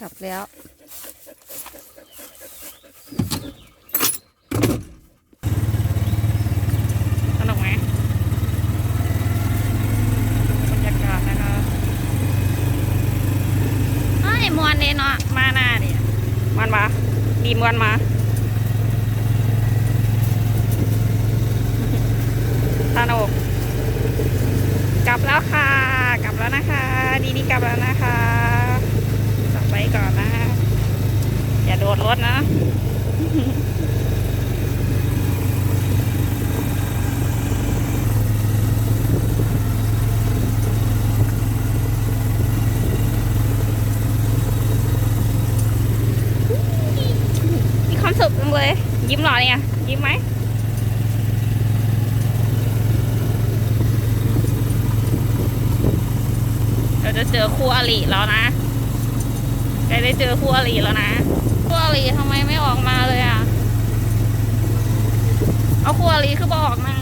กลับแล้ว สนุกไหมบรรยากาศนะคะเอ้ยมวนเด้เนาะ มาหน้าดิมวนมา ดีมวนมา สนุก กลับแล้วค่ะ กลับแล้วนะคะ ดีดีกลับแล้วนะคะ กลับไปก่อนนะอย่าโดดรถนะมีความสุขจังเลย ยิ้มหล่อเนี่ยยิ้มไหมเราจะเจอคู่อริแล้วนะ ใกล้ได้เจอคู่อริแล้วนะคู่อริทำไมไม่ออกมาเลยอะ เอาคู่อริคือบอกออกมา